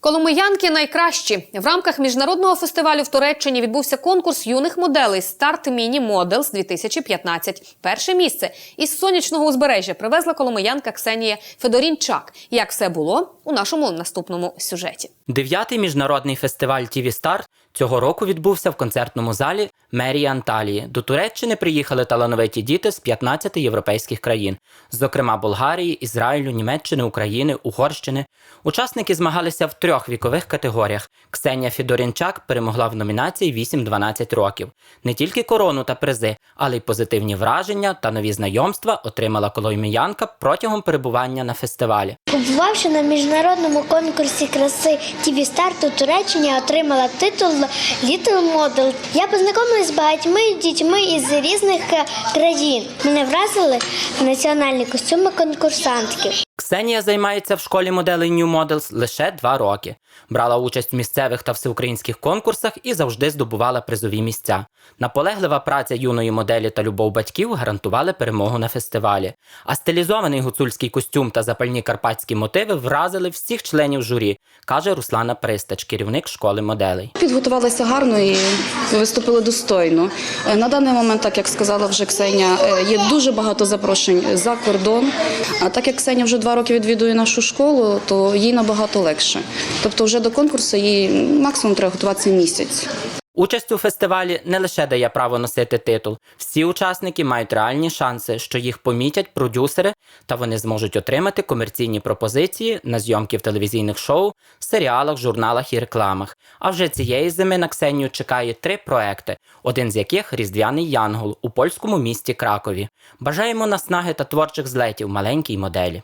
Коломиянки найкращі в рамках міжнародного фестивалю в Туреччині відбувся конкурс юних моделей Старт Міні Моделс 2015. Перше місце із сонячного узбережжя привезла коломиянка Ксенія Федорінчак. Як все було у нашому наступному сюжеті? Дев'ятий міжнародний фестиваль TV Star цього року відбувся в концертному залі мерії Анталії. До Туреччини приїхали талановиті діти з 15 європейських країн, зокрема Болгарії, Ізраїлю, Німеччини, України, Угорщини. Учасники змагалися в трьох вікових категоріях. Ксенія Фідорінчак перемогла в номінації 8-12 років. Не тільки корону та призи, але й позитивні враження та нові знайомства отримала коломіянка протягом перебування на фестивалі. Побувавши на міжнародному конкурсі краси TV Start у Туреччині, отримала титул Little Model. Я познайомилася з багатьма дітьми із різних е, країн. Мене вразили національні костюми конкурсантки. Ксенія займається в школі моделей New Models лише два роки. Брала участь в місцевих та всеукраїнських конкурсах і завжди здобувала призові місця. Наполеглива праця юної моделі та любов батьків гарантували перемогу на фестивалі. А стилізований гуцульський костюм та запальні карпатські мотиви вразили всіх членів журі, каже Руслана Пристач, керівник школи моделей. Підготувалися гарно і виступили достойно. Е, На даний момент, так як сказала вже Ксеня, е, є дуже багато запрошень за кордон. А так як Ксеня вже два роки відвідує нашу школу, то їй набагато легше. Тобто, вже до конкурсу їй максимум треба готуватися місяць. Участь у фестивалі не лише дає право носити титул. Всі учасники мають реальні шанси, що їх помітять продюсери, та вони зможуть отримати комерційні пропозиції на зйомки в телевізійних шоу, серіалах, журналах і рекламах. А вже цієї зими на Ксенію чекає три проекти, один з яких Різдвяний Янгол у польському місті Кракові. Бажаємо наснаги та творчих злетів маленькій моделі.